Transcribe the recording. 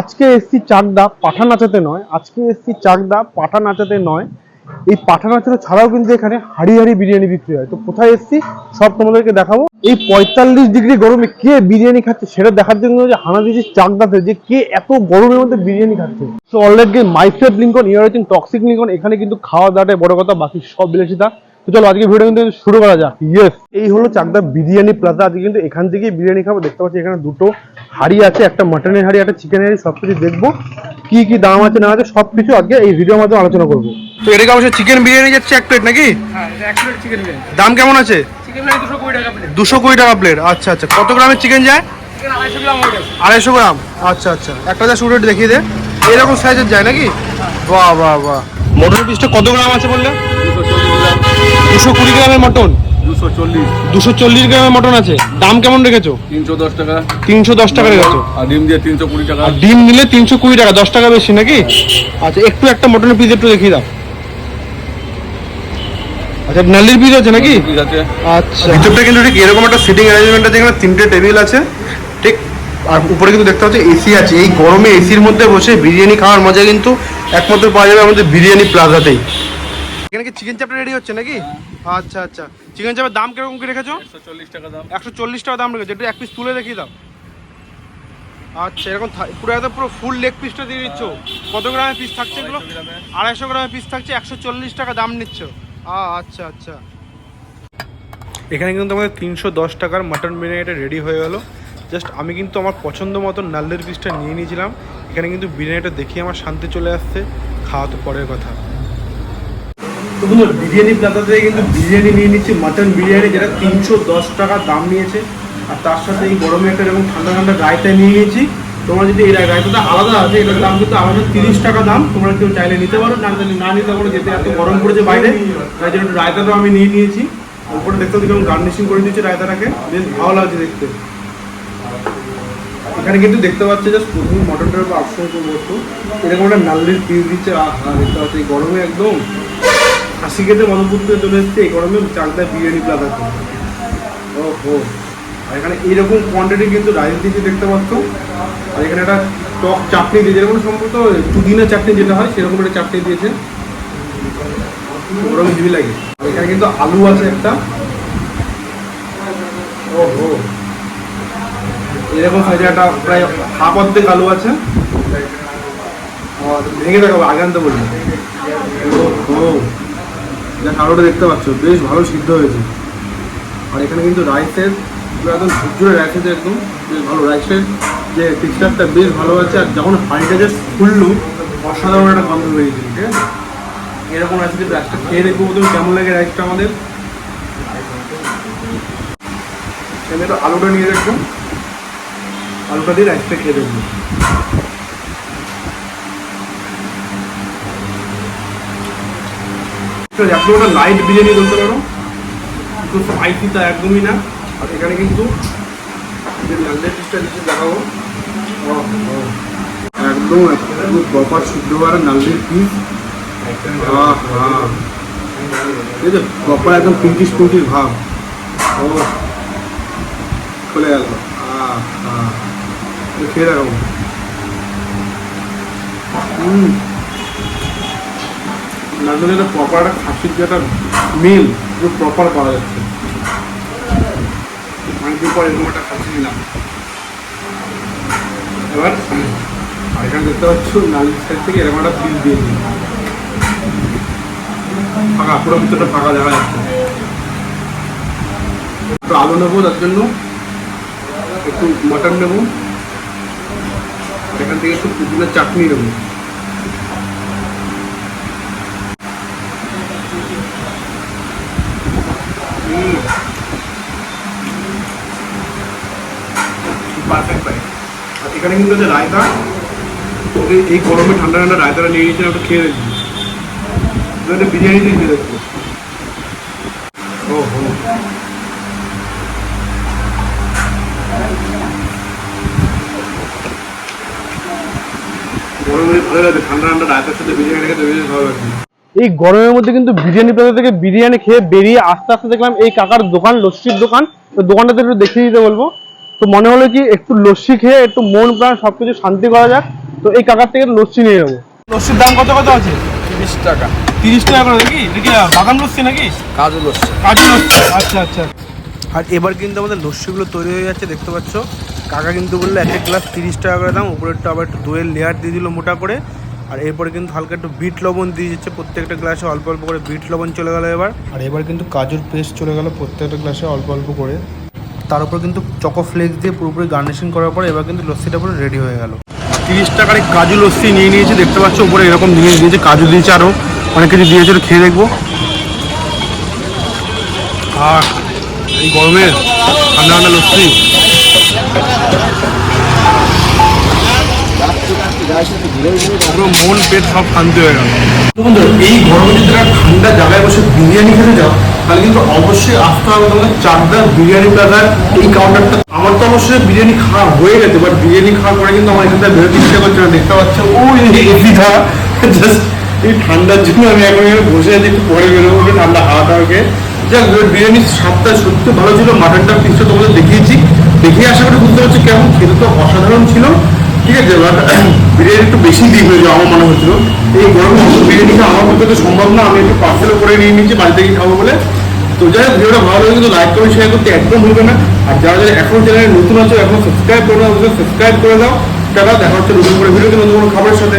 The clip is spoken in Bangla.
আজকে এসছি চাকদা পাঠা নাচাতে নয়, আজকে এসছি চাকদা পাঠা নাচাতে নয়। এই পাঠা নাচাতে ছাড়াও কিন্তু এখানে হাড়ি হাড়ি বিরিয়ানি বিক্রি হয়। তো কোথায় এসছি? সব তোমাদেরকে দেখাবো। এই পঁয়তাল্লিশ ডিগ্রি গরমে কে বিরিয়ানি খাচ্ছে সেটা দেখার জন্য যে হানা দিয়েছি চাকদাতে, যে কে এত গরমের মধ্যে বিরিয়ানি খাচ্ছে। তো অলরেডি মাইফেভ লিঙ্কন ইয়ার হচ্ছেন টক্সিক লিঙ্কন এখানে কিন্তু খাওয়া দাওয়াটা বড় কথা, বাকি সব বিলাসিতা। তো চলো আজকে ভিডিও কিন্তু শুরু করা যাক। ইয়েস এই হলো চাকদা বিরিয়ানি প্লাজা আজকে কিন্তু এখান থেকেই বিরিয়ানি খাব। দেখতে পাচ্ছি এখানে দুটো হাড়ি আছে একটা মাটনের হাড়ি একটা চিকেনের হাড়ি সবকিছু দেখব। কি কি দাম আছে না আছে সবকিছু আজকে এই ভিডিওর মাধ্যমে আলোচনা করব। তো এটা কেমন চিকেন বিরিয়ানি যাচ্ছে এক প্লেট নাকি? হ্যাঁ দাম কেমন আছে? দুশো কুড়ি টাকা প্লেট আচ্ছা আচ্ছা। কত গ্রামের চিকেন যায়? আড়াইশো গ্রাম আড়াইশো গ্রাম আচ্ছা আচ্ছা। একটা যা শুরু দেখিয়ে দে। এরকম সাইজের যায় নাকি? বাহ বাহ বাহ। মটন পিসটা কত গ্রাম আছে বললে? দুশো কুড়ি গ্রামের মটন। দুশো চল্লিশ। দুশো চল্লিশ গ্রামের মটন আছে। দাম কেমন রেখেছো? তিনশো দশ টাকা। তিনশো দশ টাকা রেখেছো। আর ডিম দিয়ে তিনশো কুড়ি টাকা। আর ডিম নিলে তিনশো কুড়ি টাকা দশ টাকা বেশি নাকি? আচ্ছা একটু একটা মটনের পিস একটু দেখিয়ে দাও। আচ্ছা নালির পিস আছে নাকি? ঠিক আছে। আচ্ছা। ভিতরটা কিন্তু ঠিক এরকম একটা সিটিং অ্যারেঞ্জমেন্ট আছে এখানে তিনটে টেবিল আছে। ঠিক আর উপরে কিন্তু দেখতে পাচ্ছি এসি আছে। এই গরমে এসির মধ্যে বসে বিরিয়ানি খাওয়ার মজা কিন্তু একমাত্র পাওয়া যাবে আমাদের বিরিয়ানি প্লাজাতেই এখানে কি চিকেন চাপটা রেডি হচ্ছে নাকি? আচ্ছা আচ্ছা। চিকেন চাপের দাম কীরকম কি রেখেছো? একশো চল্লিশ টাকা দাম। একশো চল্লিশ টাকা দাম রেখেছো। একটু এক পিস তুলে দেখিয়ে দাও। আচ্ছা এরকম পুরো একদম পুরো ফুল লেগ পিসটা দিয়ে দিচ্ছ। কত গ্রামের পিস থাকছে এগুলো? আড়াইশো গ্রামের। পিস থাকছে একশো চল্লিশ টাকা দাম নিচ্ছ। আ আচ্ছা আচ্ছা। এখানে কিন্তু আমাদের তিনশো দশ টাকার মাটন বিরিয়ানিটা রেডি হয়ে গেলো। জাস্ট আমি কিন্তু আমার পছন্দ মতো নাল্লের পিসটা নিয়ে নিয়েছিলাম। এখানে কিন্তু বিরিয়ানিটা দেখে আমার শান্তি চলে আসছে। খাওয়া তো পরের কথা। বন্ধু বিরিয়ানি প্লাজা থেকে কিন্তু বিরিয়ানি নিয়ে নিচ্ছি মাটন বিরিয়ানি, যেটা তিনশো দশ টাকা দাম নিয়েছে। আর তার সাথে এই গরমে একটা এরকম ঠান্ডা ঠান্ডা রায়তা নিয়ে নিয়েছি। তোমরা যদি এই রায়তাটা আলাদা আছে, এটার দাম কিন্তু আমাদের তিরিশ টাকা দাম। তোমরা কেউ চাইলে নিতে পারো, না না নিতে পারো যেতে এত গরম পড়েছে বাইরে। তাই জন্য রায়তাটাও আমি নিয়ে নিয়েছি। আর উপরে দেখতে পাচ্ছি কেমন গার্নিশিং করে দিয়েছে রায়তাটাকে। বেশ ভালো লাগছে দেখতে। এখানে কিন্তু দেখতে পাচ্ছে জাস্ট প্রথম মটনটার উপর অপশন বস্তু এরকম একটা নাল্লির পিস দিচ্ছে, আহা, দেখতে পাচ্ছি গরমে একদম। খেতে মনোপুত্রে চলে এসছে, এই গরমে চাকদা বিরিয়ানি প্লাজাতে ও হো আর এখানে এইরকম কোয়ান্টিটি কিন্তু রাইস দিয়েছে দেখতে পাচ্ছ, আর এখানে একটা টক চাটনি দিয়ে, যেরকম সম্ভবত পুদিনা চাটনি যেটা হয়, সেরকম একটা চাটনি দিয়েছে ওরকম জিবি লাগে। আর এখানে কিন্তু আলু আছে একটা। ও হো এরকম সাইজে একটা প্রায় হাফ অর্ধেক আলু আছে। ভেঙে দেখাবো আগে আনতে বলছি ও যা আলুটা দেখতে পাচ্ছ, বেশ ভালো সিদ্ধ হয়েছে। আর এখানে কিন্তু রাইসের একদম ঝুরঝুরে রাইস আছে একদম, বেশ ভালো রাইসের যে টেক্সচারটা বেশ ভালো আছে, আর যখন হাঁড়িটা জাস্ট খুললো, অসাধারণ একটা গন্ধ বেরিয়েছে, ঠিক আছে? এরকম রাইস যদি রাইসটা খেয়ে দেখব তুমি কেমন লাগে রাইসটা আমাদের। আলুটা নিয়ে দেখব আলুটা দিয়ে রাইসটা খেয়ে দেখব ঠিক আছে, আপনি ওটা লাইট বিরিয়ানি বলতে পারো একটু স্পাইসি তা একদমই না। আর এখানে কিন্তু যে লালদের পিসটা দিচ্ছে, দেখাবো। একদম একদম প্রপার শুদ্ধ আর নালদের পিস হ্যাঁ হ্যাঁ। এই যে প্রপার একদম পিঙ্কিশ পিঙ্কিশ ভাব। ও খুলে গেল। হ্যাঁ হ্যাঁ। খেয়ে দেখো হুম। নান্দনের একটা প্রপার একটা খাসির যে একটা মিল পুরো প্রপার পাওয়া যাচ্ছে। অনেকদিন পর এরকম একটা খাসি নিলাম? এবার আর এখানে দেখতে পাচ্ছ নালির সাইড থেকে এরকম একটা পিস দিয়ে ফাঁকা, পুরো ভিতরটা ফাঁকা দেখা যাচ্ছে। একটু আলু নেব, তার জন্য একটু মটন নেব। এখান থেকে একটু পুদিনার চাটনি নেব। এখানে কিন্তু আছে রায়তা। ওকে এই গরমে ঠান্ডা ঠান্ডা রায়তাটা নিয়ে নিয়েছিলাম ওটা খেয়ে দেখছি। বিরিয়ানি দিয়ে রায়তার সাথে বিরিয়ানি খেতে বেশি এই গরমের মধ্যে কিন্তু বিরিয়ানি প্লাজা থেকে বিরিয়ানি খেয়ে বেরিয়ে আস্তে আস্তে দেখলাম এই কাকার দোকান, লস্যির দোকান। তো দোকানটাতে একটু দেখিয়ে দিতে বলব। তো মনে হলো কি একটু লস্যি খেয়ে একটু মন প্রাণ সবকিছু শান্তি করা যাক। তো এই কাকার থেকে লস্যি নিয়ে যাব লস্যির দাম কত কত আছে? তিরিশ টাকা। তিরিশ টাকা করে নাকি? নাকি বাগান লস্যি নাকি? কাজু লস্যি। কাজু লস্যি। আচ্ছা আচ্ছা। আর এবার কিন্তু আমাদের লস্যিগুলো তৈরি হয়ে যাচ্ছে দেখতে পাচ্ছ? কাকা কিন্তু বলল এক এক গ্লাস তিরিশ টাকা করে দাম উপরে একটু আবার একটু দইয়ের লেয়ার দিয়ে দিল মোটা করে। আর এরপরে কিন্তু হালকা একটু বিট লবণ দিয়ে দিচ্ছে প্রত্যেকটা গ্লাসে অল্প অল্প করে বিট লবণ চলে গেল এবার। আর এবার কিন্তু কাজুর পেস্ট চলে গেল প্রত্যেকটা গ্লাসে অল্প অল্প করে। তার উপর কিন্তু চকো ফ্লেক্স দিয়ে পুরোপুরি গার্নিশিং করার পরে এবার কিন্তু লস্যিটা পুরো রেডি হয়ে গেল। তিরিশ টাকার এই কাজু লস্যি নিয়ে নিয়েছে দেখতে পাচ্ছ উপরে এরকম জিনিস দিয়েছে কাজু দিয়েছে আরও অনেক কিছু দিয়েছে খেয়ে দেখব। আর এই গরমে ঠান্ডা ঠান্ডা লস্যি। পুরো মন পেট সব শান্তি হয়ে গেল। বন্ধু এই গরমে যদি ঠান্ডা জায়গায় বসে বিরিয়ানি খেতে যাও তাহলে কিন্তু অবশ্যই আসতে হবে তোমাদের চারদার বিরিয়ানি প্লাজার এই কাউন্টারটা আমার তো অবশ্যই বিরিয়ানি খাওয়া হয়ে গেছে বাট বিরিয়ানি খাওয়ার পরে কিন্তু আমার এখান থেকে বেরোতে ইচ্ছে করছে না। দেখতে পাচ্ছ? ওই এসিটা জাস্ট এই ঠান্ডার জন্য আমি এখন বসে আছি, একটু পরে বেরোবো ঠান্ডা হাওয়া টাওয়াকে যাক বিরিয়ানির স্বাদটা সত্যি ভালো ছিল মাটনটার পিসটা তোমাদের দেখিয়েছি। দেখিয়ে আশা করি বুঝতে পারছি কেমন, খেতে তো অসাধারণ ছিল। ঠিক আছে বিরিয়ানি একটু বেশি দিক যাওয়া আমার মনে হচ্ছিল। এই গরমে বিরিয়ানি খাওয়া আমার পক্ষে তো সম্ভব না, আমি একটু পার্সেলও করে নিয়ে নিচ্ছি, বাড়ি থেকে খাব বলে। তো যাই হোক, ভিডিওটা ভালো লাগে কিন্তু লাইক করে শেয়ার করতে একদম ভুলবে না। আর যারা যারা এখন চ্যানেলে নতুন আছে, এখন সাবস্ক্রাইব করে দাও সাবস্ক্রাইব করে দাও। তারা দেখা হচ্ছে নতুন করে ভিডিও নতুন কোনো খাবারের সাথে।